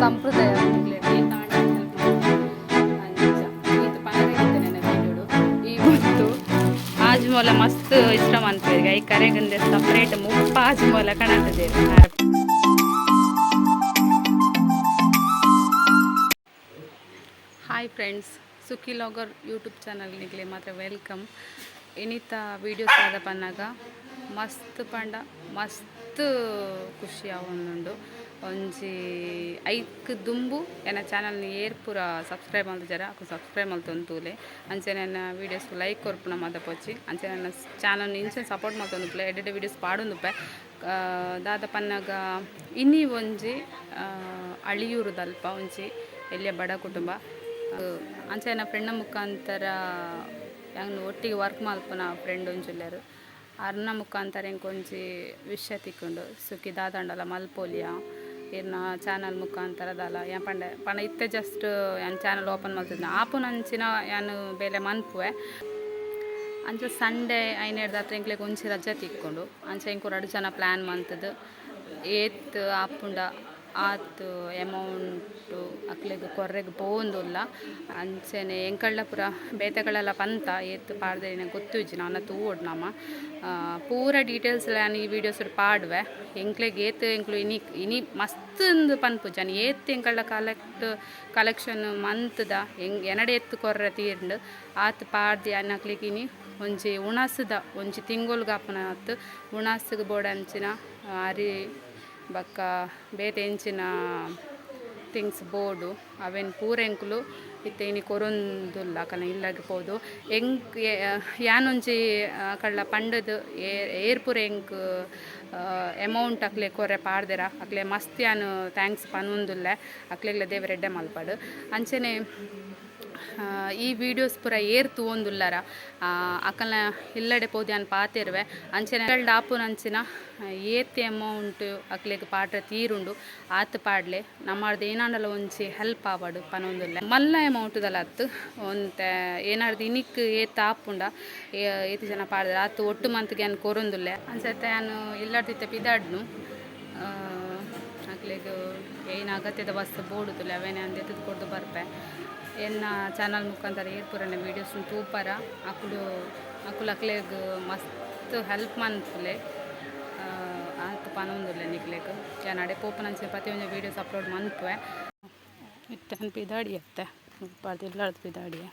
ಸಂಪ್ರದಾಯ ಆಜ್ಮೋಲ ಮಸ್ತ್ ಇಷ್ಟ ಅನ್ಪೇರಿಗೆ ಈ ಕರೆಗಂದೆ ಸಪ್ರೇಟ್ ಮುಪ್ಪ ಆಜ್ಮೂಲ ಕಾಣತದೆ hi friends Sukhi vlogger YouTube ಚಾನಲ್ನಿಗೆ ಮಾತ್ರ ವೆಲ್ಕಮ್ ಇನ್ನಿತ ವೀಡಿಯೋಸ್ ಆದ ಪನ್ನಾಗ ಮಸ್ತ್ ಪಂಡ, ಮಸ್ತ್ ಖುಷಿ ಅವನುಂಡು ಒಂಜಿ ಐಕ್ ದುಂಬು ಎನ್ನ ಚಾನಲ್ನ ಏರ್ ಪೂರ ಸಬ್ಸ್ಕ್ರೈಬ್ ಮಲ್ತಜರ ಅಕು ಸಬ್ಸ್ಕ್ರೈಬ್ ಮಲ್ತೊಂದುಲೆ ಅಂಚೆ ನನ್ನ ವೀಡಿಯೋಸ್ ಲೈಕ್ ಕೊರ್ಪುನ ಮಾತ ಪೋಚಿ ಅಂಚೆ ನನ್ನ ಚಾನಲ್ ಇಂಚೆ ಸಪೋರ್ಟ್ ಮಲ್ತೊಂದುಪ್ಲೆ ಎಡ್ಡೆ ವೀಡಿಯೋಸ್ ಪಾಡೊಂದುಪ್ಪೆ. ದಾದ ಪನ್ನಗ, ಇನ್ನಿ ಒಂಜಿ ಅಳಿಯೂರು ದಲ್ಪ ಒಂಜಿ ಎಲ್ಲಿಯ ಬಡ ಕುಟುಂಬ. ಅಂಚೆ ನನ್ನ ಫ್ರೆಂಡ್ ಮುಖಾಂತರ ಹೆಂಗೆ ಒಟ್ಟಿಗೆ ವರ್ಕ್ ಮಲ್ಪನ ಫ್ರೆಂಡ್ ಒಂಜುಲ್ಲೆರು ಅರ್ನ ಮುಖಾಂತರ ಎಂಕೊಂಜಿ ವಿಷಯ ತಿಕ್ಕೊಂಡು. ಸುಖಿ ದಾದಂಡಲ ಮಲ್ಪೋಲಿಯ. ಇರ್ನ ಚಾನಲ್ ಮುಖಾಂತರದಲ್ಲ ಯಾ ಪಂಡೆ, ಪಂಡ ಇತ್ತೆ ಜಸ್ಟ್ ಯಾನ್ ಚಾನಲ್ ಓಪನ್ ಮಾಡ್ತಿದ್ನ. ಆಪು ಅಂಚಿನ ಯಾನು ಬೇಲೆ ಮನ್ಪುವೆ. ಅಂಚ ಸಂಡೇ ಐನೇರ್ದ ಹತ್ರ ಎಂಕ್ಲೆಗ್ ಒಂಚಿ ರಜೆ ತಿಕ್ಕೊಂಡು, ಅಂಚ ಎಂಕು ಎರಡು ಜನ ಪ್ಲ್ಯಾನ್ ಮಂತದ್ದು ಏತ್ ಆಪುಂಡ ಆತು ಅಮೌಂಟು ಅಕ್ಲೆಗ್ ಕೊರ್ರೆಗ್ ಪೋವೊಂದುಲ್ಲ. ಅಂಚನೆ ಎಂಕಳ್ಳಪುರ ಪೂರ ಬೇತೆಗಳೆಲ್ಲ ಪಂತ ಏತ್ ಪಾಡ್ದೆ ಗೊತ್ತುಜಿ ನಾನು ತೂವೊಡ್ ನಮ್ಮ ಪೂರ ಡೀಟೇಲ್ಸ್ ನಾನು ಈ ವೀಡಿಯೋಸ್ ಪಾಡುವೆ. ಎಂಕ್ಲೆಗ್ ಏತ್ ಎಂಕ್ಲು ಇನಿ ಇನಿ ಮಸ್ತ್ ಜನ ಏತ್ ಎಂಕಳ್ಳ ಕಲೆಕ್ಟ್ ಕಲೆಕ್ಷನ್ ಮಂತ್ದ, ಎಂಗ್, ಎನಡೆ ಎತ್ತು ಕೊರ್ರೆ ತೀರ್ಂಡು. ಆತ್ ಪಾಡ್ದೆ ಅನ್ನಕ್ಲಿಗೆ ಇನಿ ಒಂಜಿ ಉಣಾಸದ, ಒಂಜಿ ತಿಂಗೊಲ್ಗ ಆತು. ಆತ್ ಬೋಡಂಚಿನ ಅರಿ ಬಕ್ಕ, ಬೇತೆ ಎಂಚಿನ ಥಿಂಗ್ಸ್ ಬೋರ್ಡು ಅವೇನು ಪೂರೆಂಕುಲು ಇತ್ತೆ ಕೊರೊಂದುಲ್ಲ ಕನ ಇಲ್ಲಾಗಿ ಪೋದು ಎಂಕ್ ಯಾನೊಂಜಿ ಕಳ್ಳ ಪಂಡದು ಏರ್ ಪೂರ ಎಂಕ್ ಎಮೌಂಟ್ ಅಕ್ಲೆ ಕೊರೆ ಪಾಡ್ದೆರ, ಅಕ್ಲೆ ಮಸ್ತ್ ಯಾನು ಥ್ಯಾಂಕ್ಸ್ ಪನ್ವೊಂದುಲ್ಲೆ ಅಕ್ಲೆಗ್ಲ ದೇವರೆಡ್ಡೆ ಮಲ್ಪಾಡು. ಅಂಚೆನೆ ಈ ವಿಡಿಯೋಸ್ ಪೂರ ಏರ್ ತೂವೊಂದುಲ್ಲರ ಅಕಲ್ನ ಇಲ್ಲಡೆ ಪೋದಿ ಪಾತೆರ್ವೆ. ಅಂಚೆನೆ ಎರಡು ಆಪುನ ಅಂಚಿನ ಏತ್ ಅಮೌಂಟ್ ಅಕ್ಲೆಗ್ ಪಾಡ್ರೆ ತೀರುಂಡು. ಆತ ಪಾಡ್ಲೆ. ನಮ್ಮದು ಏನಾಂಡಲ ಒಂಚಿ ಹೆಲ್ಪ್ ಆವಡು ಪನೊಂದುಲ್ಲೆ. ಮಲ್ಲ ಅಮೌಂಟ್ದಲ್ಲ ಅತ್ತು. ಒಂದು ಏನಾರ್ದು ಇನಿಕ್ ಏತ್ ಆಪುಂಡ. ಏತಿ ಜನ ಪಾಡ್ರೆ ಆತು ಒಟ್ಟು ಮಂತ್ಗೆ ಅನ್ ಕೊರೊಂದುಲ್ಲೆ. ಅನ್ಸತ್ತೆ ನಾನು ಇಲ್ಲಡ್ದಿತ್ತೆ ಪಿದಾಡ್ನು. ಅಕ್ಲೆಗ್ ಏನು ಅಗತ್ಯದ ವಸ್ತು ಬೋಡುದು ಅವೇನೇ ಅಂದೆ ಕೊಡ್ದು ಬರ್ಪೆ ಎನ್ನ ಚಾನಲ್ ಮುಖಾಂತರ ಏರ್ ಪೂರನ ವೀಡಿಯೋಸ್ ತೂಪರ ಅಕ್ಕಳು ಅಕ್ಕಳು ಅಕ್ಲೆಗ್ ಮಸ್ತ್ ಹೆಲ್ಪ್ ಮನ್ಪುಲೆ ಅಂತ ಪನೊಂದುಲ್ಲೆ ನಿಕ್ಲೆಗ್. ನನ್ಸಿ ಪೋಪನಂಚೆ ಪ್ರತಿಯೊಂದು ವೀಡಿಯೋಸ್ ಅಪ್ಲೋಡ್ ಮನ್ಪುವೆ ಇತ್ತೆ ಪಿದಾಡಿ ಅತ್ತೆ. ಪಾತಿ ಇಲ್ಲಾರ್ದು ಪಿದಾಡಿಯ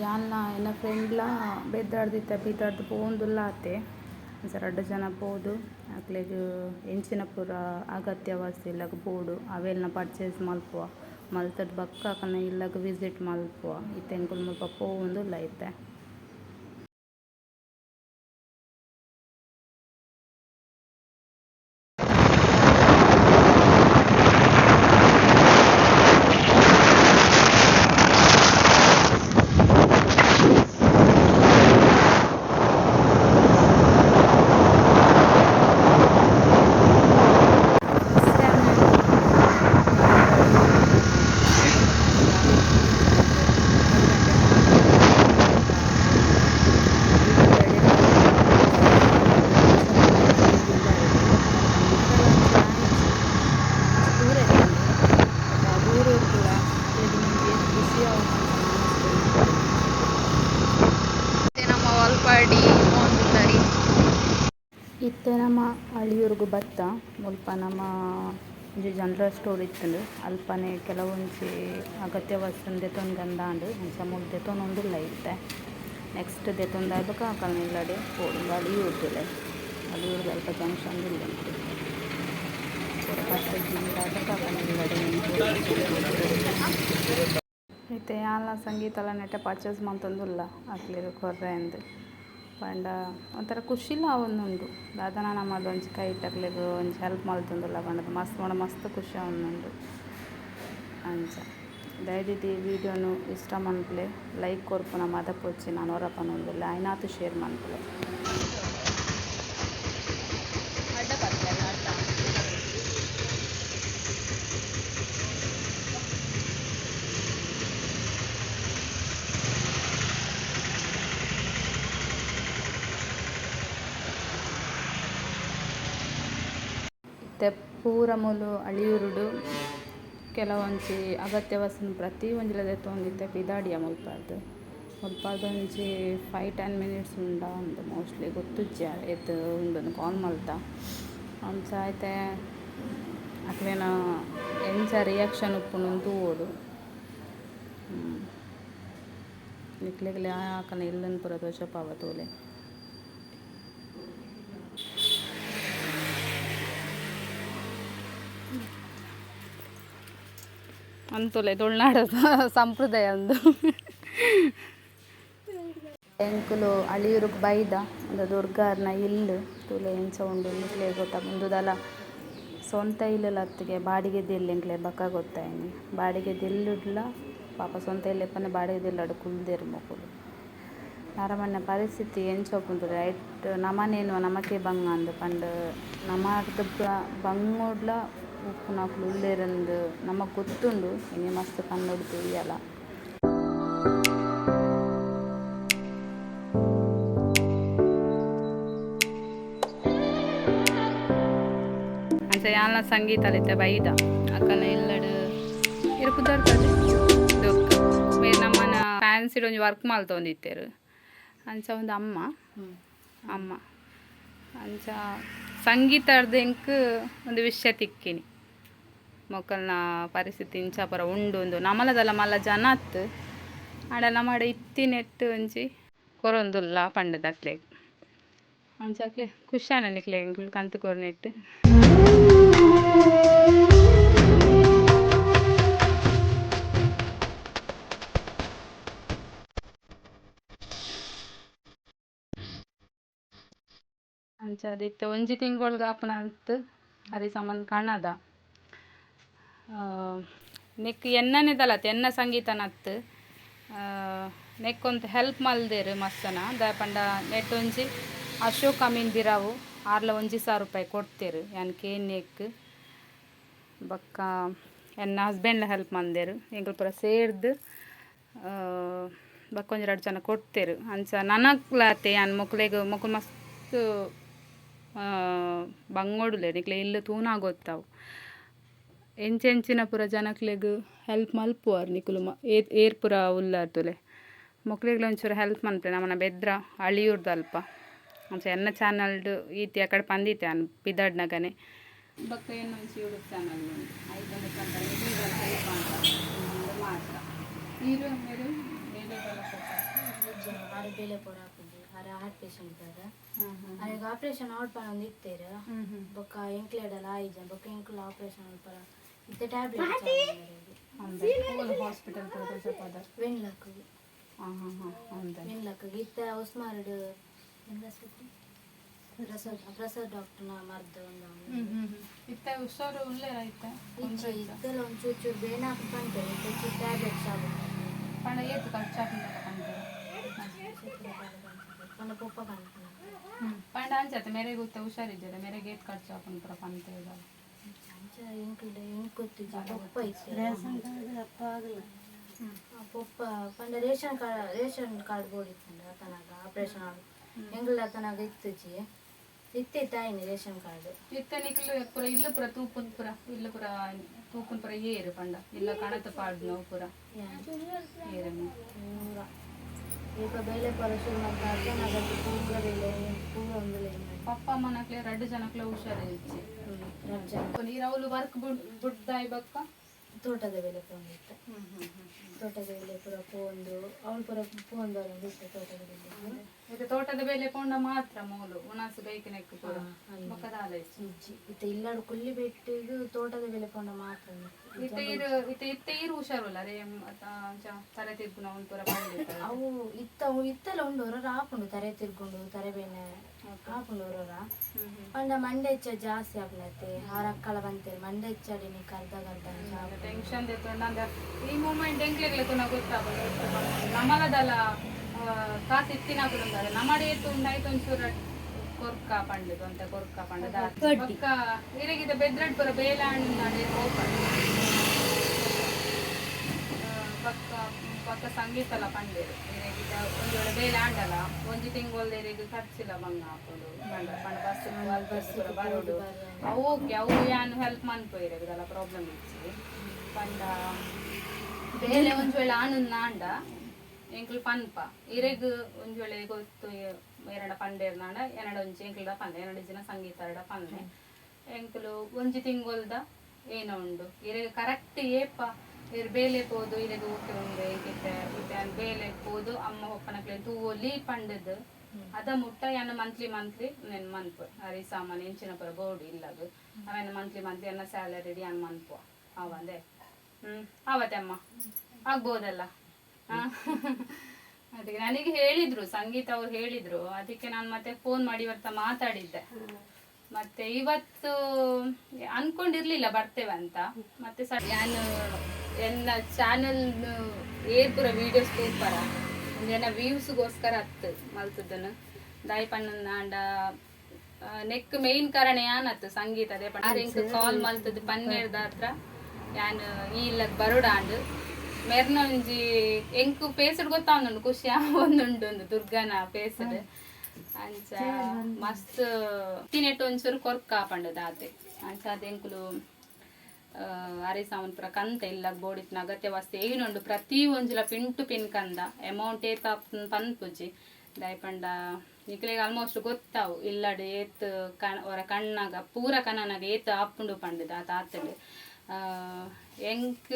ಯಾನ್ನ ಎನ್ನ ಫ್ರೆಂಡ್ಲ ಬೆದ್ದಾಡ್ದಿತ್ತ ಬೀದಾಡ್ದು ಪೋಂದುಲ್ಲ ಆತೆ. ಒಂದ್ಸಲ ಅಡ್ಡ ಜನ ಪೋದು. ಅಕ್ಲೆಗ್ ಎಂಚಿನ ಪೂರ ವಸ್ತು ಇಲ್ಲಗ ಬೋಡು ಅವೆಲ್ನ ಪರ್ಚೇಸ್ ಮಲ್ಪುವ. ಮಲ್ತಡ್ ಬಕ್ಕ ಅಕಲ್ನ ಇಲ್ಲಗ್ ವಿಸಿಟ್ ಮಲ್ಪುವ. ಇತ್ತೆ ಎಂಕುಲು ಮುಲ್ಪ ಪೋವೊಂದುಲ್ಲ ಇತ್ತೆ ಅಳಿಯೂರ್ಗು ಬತ್ತ ಮುಲ್ಪ ನಮ್ಮ ಒಂಜಿ ಜನರಲ್ ಸ್ಟೋರ್ ಇತ್ತಂಡು ಅಲ್ಪನೆ ಕೆಲವೊಂಜಿ ಅಗತ್ಯ ವಸ್ತುನ್ ದೆತೊಂದು ಗಂದಾಂಡು ಅಂಚ ಮುಲ್ಪ ದೆತೊನೊಂದುಲ್ಲ ಇತ್ತೆ ನೆಕ್ಸ್ಟ್ ದೆತೊಂದು ಆಯ್ಬಕ ಆಕಲ್ನ ಇಲ್ಲಡೆ ಪೋಡು ಅಳಿಯೂರ್ದುಲೆ ಅಳಿಯೂರ್ದು ಅಲ್ಪ ಜಂಕ್ಷನ್ ಇಲ್ಲ ಫಸ್ಟ್ ಜಿಂದ ಆಯ್ಬಕ ಆಕಲ್ನ ಇಲ್ಲಡೆ ಇತ್ತೆ ಯಾನ್ಲ ಸಂಗೀತಲ ನೆಟ್ಟೆ ಪರ್ಚೇಸ್ ಮಂತೊಂದುಲ್ಲ ಅಕ್ಲೆಗ್ ಕೊರ್ರೆ ಅಂದ್ ಪಂಡ, ಒಂಥರ ಖುಷಿಲ ಅವೊಂದುಂಡು ದಾದನ ನಮ್ಮದು ಒಂಜಿ ಕೈ ಇಟ್ಟಕ್ಲೆಗ್ ಒಂಜಿ ಹೆಲ್ಪ್ ಮಲ್ತೊಂದುಲ್ಲ ಬಂಡದ ಮಸ್ತ್ ಮಾಡ ಮಸ್ತ್ ಖುಷಿ ಅವನೊಂದು ಅಂಚ. ದಯದಿದ್ದು ಈ ವಿಡಿಯೋನು ಇಷ್ಟ ಮನ್ಪುಲೆ. ಲೈಕ್ ಕೊರ್ಪುನ ಹೋಚಿ ನಾನು ಹೊರ ಪನೊಂದುಲ್ಲ ಐನಾತು ಶೇರ್ ಮನ್ಪುಲೆ. ಪೂರ ಮೂಲು ಅಳಿಯೂರುಡು ಕೆಲವೊಂಜಿ ಅಗತ್ಯ ವಸ್ತುನ ಪ್ರತಿ ಒಂಜಿಲದ ತೊಂದಿತ್ತೆ ಪಿದಾಡಿಯ ಮುಲ್ಪಾರ್ದು ಮುಲ್ಪಾರ್ದು ಒಂಜಿ ಫೈವ್ ಟೆನ್ ಮಿನಿಟ್ಸ್ ಉಂಡ ಉಂದು ಮೋಸ್ಟ್ಲಿ ಗೊತ್ತಿಜ್ಜ ಎತ್ತು ಉಂಡು ಕಾಲ್ ಮಲ್ತ ಅಂಚ ಐತೆ ಅಕ್ಲೇನ ಎಂಚ ರಿಯಾಕ್ಷನ್ ಉಪ್ಪುನು ತೂವೋಡು ನಿಕ್ಲೆಗ್ಲೆ ಆಕನ ಇಲ್ಲನ್ ಪೂರ ದೋಷಪಾವ ತೋಲೆ ಅಂತುಲೆ ತುಳುನಾಡ ಸಂಪ್ರದಾಯ ಒಂದು. ಎಂಕುಲು ಅಳಿಯೂರು ಬೈದ ಒಂದು ದುರ್ಗಾರ್ನ ಇಲ್ಲು, ತುಲೆ ಎಂಚ ಉಂಡು ಇಂಕ್ಲೆ ಗೊತ್ತ ಮುಂದುದಲ. ಸ್ವಂತ ಇಲ್ಲ ಅತ್ತಿಗೆ ಬಾಡಿಗೆ ಎಂಕ್ಲೆ ಬಕ್ಕ ಗೊತ್ತಾಯಿನಿ. ಬಾಡಿಗೆ ದಿಲ್ಲುಡ್ಲ, ಪಾಪ ಸ್ವಂತ ಇಲ್ಲಪ್ಪನ ದಿಲ್ಲಾಡು ಕುಲ್ದೇರು ಮಕ್ಕಳು ನರಮಣ್ಣ ಪರಿಸ್ಥಿತಿ ಎಂಚ ರೈಟ್ ನಮನೇನು ನಮಕೆ ಬಂಗ ಅಂದು ಪಂಡ್ ನಮರ್ದು ಬಂಗೋಡ್ಲ ಉಪ್ಪು ಉಳ್ಳೇರಂದು ನಮಗೆ ಗೊತ್ತುಂಡು, ಇನ್ನು ಮಸ್ತ್ ಕನ್ನಡ ತಿಳಿಯಲ್ಲ ಯಾಲ ಸಂಗೀತ ಅಲಿತೆ ಬೈದ. ಅಕ್ಕನ ಎಲ್ಲಡು ಇರುಪು ದೊಡ್ಕದೆ ದೊಕ್ಕ ನಮ್ಮನ ಫ್ಯಾನ್ಸಿಡ್ ಒಂಜಿ ವರ್ಕ್ ಮಲ್ತೊಂದಿತ್ತೇರು ಅಂಚ ಒಂದು ಅಮ್ಮ. ಅಮ್ಮ. ಅಂಚ ಸಂಗೀತ ಎಂಕ್ ಒಂದು ವಿಷಯ ತಿಕ್ಕಿನಿ. ಮೊಕ್ಕಲ್ನ ಪರಿಸ್ಥಿತಿ ಇಂಚ ಪರ ಉಂಡು ಒಂದು ನಮಲದಲ್ಲ ಮಲ್ಲ ಜನ ಅತ್ತು ಆಡ ನಮ್ಮಡ ಇತ್ತಿ ನೆಟ್ಟು ಒಂಜಿ. ಕೊರೊಂದುಲ್ಲ ಪಂಡದ ಪಂಡದಕ್ಲೆ ಅಂಚಾಕ್ಲೆ ಖುಷಿಯಾನಲಿಕ್ಲೆ ಕಂತು ಕೊರ್ ನೆಟ್ಟು. ಅಂಚ ಅದಿತ್ತ ಒಂಜಿ ತಿಂಗೊಳ್ಗ ಆಪುನ ಅಂತ್ ಅರಿ ಸಮನ್ ಕಣದ ನೆಕ್ ಎನ್ನನೆದಲತ್ ಎನ್ನ ಸಂಗೀತನತ್ ನೆಕ್ ಒಂತ್ ಹೆಲ್ಪ್ ಮಲ್ದೆರ್ ಮಸ್ತನ ದಾಯೆ ಪಂಡ ನೆಟ್ ಒಂಜಿ ಅಶೋಕ್ ಅಮೀನ್ ಬಿರಾವು, ಆರ್ಲ ಒಂಜಿ ಸಾವಿರ ರೂಪಾಯಿ ಕೊಡ್ತೇರು ಯಾನ್ ನೆಕ್. ಬಕ್ಕ ಎನ್ನ ಹಸ್ಬೆಂಡ್ಲ ಹೆಲ್ಪ್ ಮಂದೇರು ಎಂಗಲ್ ಪೂರ ಸೇರ್ದು ಬಕ್ಕ ಒಂಜಿ ಎರಡು ಜನ ಕೊಡ್ತೇರು. ಅಂಚ ನನಗ್ಲಾತೆ ಯಾನ್ ಮೊಕ್ಲೆಗ್ ಮೊಕುಲು ಮಸ್ತ್ ಬಂಗೋಡುಲೆ ನಿಕ್ಲೆ ಇಲ್ಲು ತೂನಾ ಗೊತ್ತಾವು. ಎಂಚೆಂಚಿನ ಪೂರ ಜನಕ್ಲೆಗ್ ಹೆಲ್ಪ್ ಮಲ್ಪುವಾರ್ ನಿಕುಲು ಏರ್ ಏರ್ ಪೂರ ಮೊಕ್ಳಿಗ್ಲ ತುಲೆ ಮೊಕ್ಲೆಗ್ಲ ಒಂಚೂರು ಹೆಲ್ಪ್ ಮನ್ಪೆ ನಮನ ಬೆದ್ರ ಅಳಿಯೂರ್ದು ಅಲ್ಪ ಅಂಚ ಎನ್ನ ಚಾನಲ್ಡು ಈತಿ ಅಕಡೆ ಪಂದಿತ್ತೆ ಅನ್ ಪಿದಾಡ್ನಗನೆ ಬೊಕ್ಕ ಏನು ಒಂಚಿ ಯೂಟ್ಯೂಬ್ ಚಾನಲ್ ಮಾತ್ರ ನೀರು ಆರು ಬೇಲೆ ಪೊಡ ಹಾಕುದು ಆರು ಹಾರ್ಟ್ ಪೇಷಂಟ್ ಅದ ಆಪರೇಷನ್ ಒಂದು ಇತ್ತೇರ ಬೊಕ್ಕ ಎಂಕ್ಲೆಡಲ್ಲ ಆಯ್ಜ. ಬೊಕ್ಕ ಎಂಕ್ಲ ಆಪರೇಷನ್ ಔಟ್ ಇತ್ತೆ ಟ್ಯಾಬ್ಲೆಟ್ ಹಾಸ್ಪಿಟಲ್ ತೋರಿಸಪ್ಪ ವೆಣ್ಲಕ್ ಹಾಂ ಹಾಂ ಹಾಂ ಹೌದಾ ಇತ್ತ ಉಸ್ಮಾರ್ಡ್ ಪ್ರಸಾದ್ ಪ್ರಸಾದ್ ಡಾಕ್ಟರ್ನ ಮರ್ದ ಒಂದು ಇತ್ತ ಇತ್ತೆಲ್ಲ ಒಂದು ಚೂರು ಚೂರು ಬೇನೆ ಇತ್ತೆ ಟ್ಯಾಬ್ಲೆಟ್ ಏತು ಪೊಪ್ಪ ಕಾಣ್ತಾನೆ. ಪಂಡ ಅಂಚತ್ತೆ ಮೇರೆಗೆ ಗೊತ್ತ ಹುಷಾರಿದ್ದದೆ ಮೇರೆಗೆ ಏತ್ ಖರ್ಚು ಹಾಕೊಂಡು ಪುರ ಪಂತ ಇದ್ದಾವೆ ಅಂಚ ಎಂಕ್ಲ ಎಂಕ್ ಗೊತ್ತಿದ್ದ ಪೊಪ್ಪ ಇತ್ತು ಆ ಪೊಪ್ಪ ಪಂಡ ರೇಷನ್ ಕಾರ್ಡ್ ರೇಷನ್ ಕಾರ್ಡ್ ಬೋಡಿತ್ತಂಡ ಅತನಾಗ ಆಪರೇಷನ್ ಆಗ ಎಂಗ್ಲ ಅತನಾಗ ಇತ್ತುಜಿ ಇತ್ತೆ ತಾಯಿನಿ ರೇಷನ್ ಕಾರ್ಡ್ ಇತ್ತ ನಿಕ್ಲು ಪುರ ಇಲ್ಲ ಪುರ ತೂಪುನ್ ಪುರ ಇಲ್ಲ ಪುರ ತೂಪುನ್ ಪುರ ಏರು ಪಂಡ ಇಲ್ಲ ಕಣತ ಪಾಡ್ ನೋವು ಪುರ ಏರನ್ನು ನೂರ ಈಗ ಬೇಳೆ ಪರ ಶುರು ಮಾಡ್ತಾ ಅತನಾಗ ಪೂರ ಬೇಳೆ ಪೂರ ಒಂದು ಪಪ್ಪ ಅಮ್ಮನಕ್ಲೆ ಎರಡು ಜನಕ್ಲೆ ಹುಷಾರಿದ್ದೆ ರಜ್ಜ ನೀರು ಅವಳು ವರ್ಕ್ ಬುಡ್ ಬುಡ್ದಾಯ್ ಬಕ್ಕ ತೋಟದ ಬೇಳೆ ಪೋಂದಿತ್ತು ತೋಟದ ಬೇಳೆ ಪುರ ಪೋಂದು ಅವಳು ಪುರ ಪೋಂದು ಅವಳು ಇತ್ತು ತೋಟದ ಬೇಳೆ ಇದು ತೋಟದ ಬೇಲೆ ಕೊಂಡ ಮಾತ್ರ ಮೂಲು. ಉಣಸು ಬೈಕಿನೆಕ್ಕು ಪೂರ ಬೊಕ್ಕದ ಆಲೈಚ್ ಇಜ್ಜಿ. ಇತ್ತ ಇಲ್ಲಾಡು ಕುಲ್ಲಿ ಬೆಟ್ಟಿಗೂ ತೋಟದ ಬೇಲೆ ಪೋಂಡ ಮಾತ್ರ ಇತ್ತೆ ಈರು ಇತ್ತ ಇತ್ತೆ ಇರು ಹುಷಾರಲ್ಲ. ರೇ ತಲೆ ತಿರ್ಪುನ ಒಂದು ಪೂರ ಅವು ಇತ್ತ ಇತ್ತಲ ಉಂಡು ಹೊರ ಹಾಕೊಂಡು ತರೆ ತಿರ್ಗುಂಡು ತರೆ ಬೇನೆ ಹಾಕೊಂಡು ಹೊರ ಪಂಡ ಮಂಡೆ ಹೆಚ್ಚ ಜಾಸ್ತಿ ಆಗ್ಲತ್ತೆ. ಆರ ಅಕ್ಕಳ ಬಂತೇಳಿ ಮಂಡೆ ಹೆಚ್ಚಾಡಿ ನೀ ಕರ್ದ ಕರ್ದ ಟೆನ್ಷನ್ ಈ ಮೂಮೆಂಟ್ ಎಂಕ್ಲೆಗ್ಲೆ ತುನ ಗೊತ್ತಾಗಲ್ಲ ಪಕ್ಕ ಪಕ್ಕ ಪಕ್ಕ ಸಂಗೀತಲ ಪಂಡೇರು ಇರೆಗಿದ ಒಂದು ವೇಳೆ ಬೇಲೆ ಆಂಡಲ ಒಂಜಿ ಇರೆಗ್ ಖರ್ಚಿಲ್ಲ ಬಂಗ ಹಾಕೊಂಡು ಪಂಡ ಪಂಡ ಬಸ್ ಬಸ್ ಪೂರ ಬರೋಡು ಅವು ಓಕೆ ಅವು ಯಾನು ಹೆಲ್ಪ್ ಮನ್ಪು ಇರೆಗದಲ್ಲ ಪ್ರಾಬ್ಲಮ್ ಇಚ್ಚಿ ಪಂಡ ಬೇಲೆ ಒಂಜ್ ವೇಳೆ ಆನಂದ್ ನಾಂಡ ಎಂಕ್ಲು ಪನ್ಪ ಇರೆಗ್ ಒಂಜೊಳೆ ಗೊತ್ತು ಎರಡ ಪಂಡೇರ್ ನಾಂಡ ಎರಡ ಒಂಜಿ ಎಂಕ್ಲದ ಪಂದೆ ಎರಡು ಜನ ಸಂಗೀತ ಎರಡ ಪಂದೆ. ಎಂಕ್ಲು ಒಂಜಿ ತಿಂಗೊಲ್ದ ಏನೋ ಉಂಡು. ಇರೆಗ್ ಕರೆಕ್ಟ್ ಏಪ ಇರ್ ಬೇಲೆ ಪೋದು ಇರೆಗ್ ಓಕೆ ಉಂಡು ಏಕಿತ್ತೆ ಬೇಲೆ ಪೋದು ಅಮ್ಮ ಒಪ್ಪನಕ್ಲೆ ತೂವೊಲಿ ಪಂಡದ್. ಅದ ಮುಟ್ಟ ಎನ್ನ ಮಂತ್ಲಿ ಮಂತ್ಲಿ ನೆನ್ ಮನ್ಪು ಅರಿ ಸಾಮಾನ್ ಎಂಚಿನ ಪುರ ಬೋರ್ಡ್ ಇಲ್ಲದು ಅವೆನ ಮಂತ್ಲಿ ಮಂತ್ಲಿ ಎನ್ನ ಸ್ಯಾಲರಿ ಅನ್ ಮನ್ಪು ಅವಂದೆ. ಹ್ಮ್ ಅವತ್ತೆ ಅಮ್ಮ. ಆಗ್ಬೋದಲ್ಲ? ಅದಕ್ಕೆ ನನಗೆ ಹೇಳಿದ್ರು ಸಂಗೀತ ಅವ್ರು ಹೇಳಿದ್ರು. ಅದಕ್ಕೆ ನಾನು ಮತ್ತೆ ಫೋನ್ ಮಾಡಿ ಇವತ್ತ ಮಾತಾಡಿದ್ದೆ. ಮತ್ತೆ ಇವತ್ತು ಅನ್ಕೊಂಡಿರ್ಲಿಲ್ಲ ಬರ್ತೇವೆ ಅಂತ. ಮತ್ತೆ ನಾನು ಎನ್ನ ಚಾನೆಲ್ ಏರ್ಪುರ ವಿಡಿಯೋಸ್ ತೂಪರ ಒಂದೇನ ವ್ಯೂಸ್ಗೋಸ್ಕರ ಹತ್ತು ಮಲ್ತದನ್ನು ದಾಯಿ ಪಣ್ಣನ ಆಂಡ ನೆಕ್ ಮೇನ್ ಕಾರಣ ಯಾನತ್ತು ಸಂಗೀತ ಅದೇ ಪಣ್ಣ ಕಾಲ್ ಮಲ್ತದ ಪನ್ನೇರ್ದ ಹತ್ರ. ಯಾನ್ ಈ ಇಲ್ಲದ ಬರೋಡಾಂಡ್ ಮೆರ್ನ ಒಂಜಿ ಎಂಕು ಪೇಸಡ್ ಗೊತ್ತಾವೊಂದುಂಡು ಖುಷಿ ಆವೊಂದುಂಡು ಒಂದು ದುರ್ಗನ ಪೇಸಡ್. ಅಂಚ ಮಸ್ತ್ ತಿನೆಟ್ ಒಂಚೂರು ಕೊರ್ಕ ಆಪಂಡು ದಾತೆ. ಅಂಚ ಅದೆಂಕುಲು ಅರೆ ಸಾಮನ್ ಪುರ ಕಂತ ಇಲ್ಲ ಬೋಡಿತ್ನ ಅಗತ್ಯ ವಸ್ತು ಏನುಂಡು ಪ್ರತಿ ಒಂಜುಲ ಪಿಂಟು ಪಿನ್ ಕಂದ. ಅಮೌಂಟ್ ಏತ ಪನ್ಪುಜಿ ದಯಪಂಡ ನಿಕ್ಲೆಗ್ ಆಲ್ಮೋಸ್ಟ್ ಗೊತ್ತಾವು. ಇಲ್ಲಡ್ ಏತ್ ಕಣ ಅವರ ಕಣ್ಣಾಗ, ಪೂರ ಕಣ್ಣನಾಗ ಏತ ಆಪುಂಡು ಪಂಡದ ಆ ತಾತಡ್ ಎಂಕ್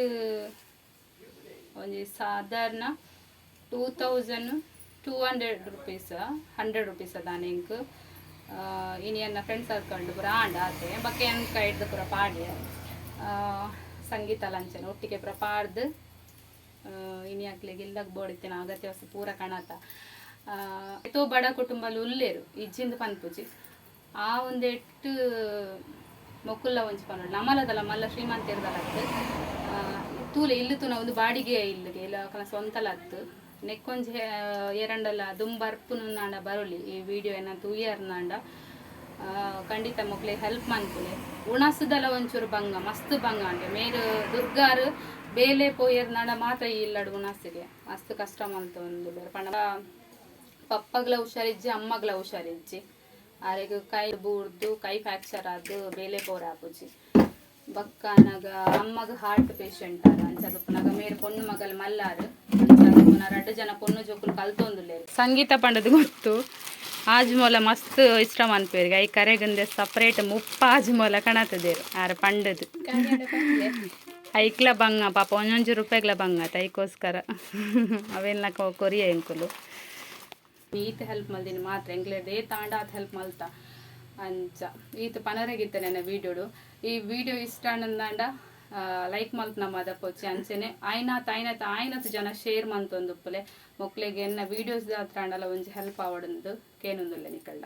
ಒಂಜಿ ಸಾಧಾರಣ two thousand two hundred rupees hundred rupees ಅದಾನೆ ಇನಿ ಎನ್ನ ಫ್ರೆಂಡ್ಸ್ ಸರ್ಕಲ್ ಪೂರ ಆಂಡ ಆತೆ. ಬಕ್ಕೆ ಎನ್ ಹಿಡ್ದು ಪೂರ ಪಾಡ್ಯ ಆ, ಸಂಗೀತ ಲಂಚನ ಒಟ್ಟಿಗೆ ಪೂರ ಪಾಡ್ದು ಇನಿ ಹಾಕ್ಲಿಗೆ ಇಲ್ಲಕ್ಕೆ ಬೋಡಿತ್ತಿನ ಅಗತ್ಯ ವಸ್ತು ಪೂರ ಕಣತ. ಎತ್ತೋ ಬಡ ಕುಟುಂಬಲು ಉಲ್ಲೇರು ಇಜ್ಜಿಂದ ಪನ್ಪುಜಿ. ಆ ಒಂದೆಟ್ಟು ಮೊಕ್ಕುಲ್ಲ ಒಂಚಿ ಪನ್ನೋಡು ನಮ್ಮಲದಲ್ಲ ಮಲ್ಲ ಶ್ರೀಮಂತ ಇರ್ದಲತ್ತು ತೂಲೆ ಇಲ್ಲು ತೂನ ಒಂದು ಬಾಡಿಗೆ ಇಲ್ಲಿಗೆ, ಇಲ್ಲ ಸ್ವಂತಲ ಸ್ವಂತಲತ್ತು ನೆಕ್ಕೊಂಜಿ ಎರಡಲ್ಲ ದುಂಬರ್ಪುನು ನಾಂಡ ಬರೋಲಿ. ಈ ವಿಡಿಯೋ ಏನ ತೂಯರ್ನಾಂಡ ನಾಂಡ. ಖಂಡಿತ ಮಕ್ಕಳಿಗೆ ಹೆಲ್ಪ್ ಮನ್ಪುಲೆ ಉಣಸುದಲ ಒಂಚೂರು ಬಂಗ ಮಸ್ತ್ ಬಂಗ ಅಂಡೆ ಮೇರು ದುರ್ಗಾರು ಬೇಲೆ ಪೋಯರ್ನಾಡ ಮಾತ್ರ ಈ ಇಲ್ಲಡು ಉಣಸಿಗೆ ಮಸ್ತ್ ಕಷ್ಟ ಮಾಡ್ತು ಒಂದು ಪಂಡ. ಪಪ್ಪಗ್ಲ ಹುಷಾರಿಜ್ಜಿ, ಅಮ್ಮಗ್ಲ ಹುಷಾರಿಜ್ಜಿ. ಆರೆಗ್ ಕೈ ಬೂರ್ದು ಕೈ ಫ್ಯಾಕ್ಚರ್ ಆದ್ದು, ಬೇಲೆ ಪೋರ ಆಪುಜಿ ಬಕ್ಕನಗ ಅಮ್ಮಗ ಹಾರ್ಟ್ ಪೇಷಂಟ್ ಆದ. ಅಂಚದ ಪುನಗ ಮೇರೆ ಪೊಣ್ಣು ಮಗಲ್ ಮಲ್ಲಾರು ಅಂಚದ ಪುನಃ ರಡ್ಡು ಜನ ಪೊಣ್ಣು ಜೋಕುಲು ಕಲ್ತೊಂದುಲ್ಲೇರು. ಸಂಗೀತ ಪಂಡದ ಗೊತ್ತು. ಆಜ್ಮೂಲ ಮಸ್ತ್ ಇಷ್ಟ ಮನ್ಪೇರಿಗೆ ಐ ಕರೆಗಂದೆ ಸಪ್ರೇಟ್ ಮುಪ್ಪ ಆಜ್ಮೂಲ ಕಣತದೇರು. ಆರ ಪಂಡದು. ಐಕ್ಲ ಬಂಗ ಪಾಪ, ಒಂದೊಂದು ರೂಪಾಯಿಗ್ಲ ಬಂಗ ಐಕೋಸ್ಕರ. ಅವೆಲ್ಲ ಕೊರಿಯ ಎಂಕುಲು ನೀತ್ ಹೆಲ್ಪ್ ಮಲ್ದಿನಿ ಮಾತ್ರ. ಎಂಗ್ಲೇದೇ ತಾಂಡ ಆತ ಹೆಲ್ಪ್ ಮಲ್ತ. ಅಂಚ. ಈತ ಪನರಗಿತ್ತೆ ನನ್ನ ವೀಡಿಯೋಡು. ಈ ವಿಡಿಯೋ ಇಷ್ಟ ಅನ್ನಂದಾಂಡ ಲೈಕ್ ಮಲ್ತ್ ನಮ್ಮ ಅದಪ್ಪೊಚ್ಚಿ ಅಂಚೆನೆ. ಆಯ್ನಾತ್ ಆಯ್ನಾತ್ ಆಯ್ನತ್ ಜನ ಶೇರ್ ಮಂತೊಂದು ಪುಲೆ. ಮೊಕ್ಲೆಗೆ ಎನ್ನ ವೀಡಿಯೋಸ್ ಹತ್ರ ಒಂಜಿ ಹೆಲ್ಪ್ ಆವಡಂದು ಕೇನೊಂದುಲ್ಲ ನಿಕಲ್ಡ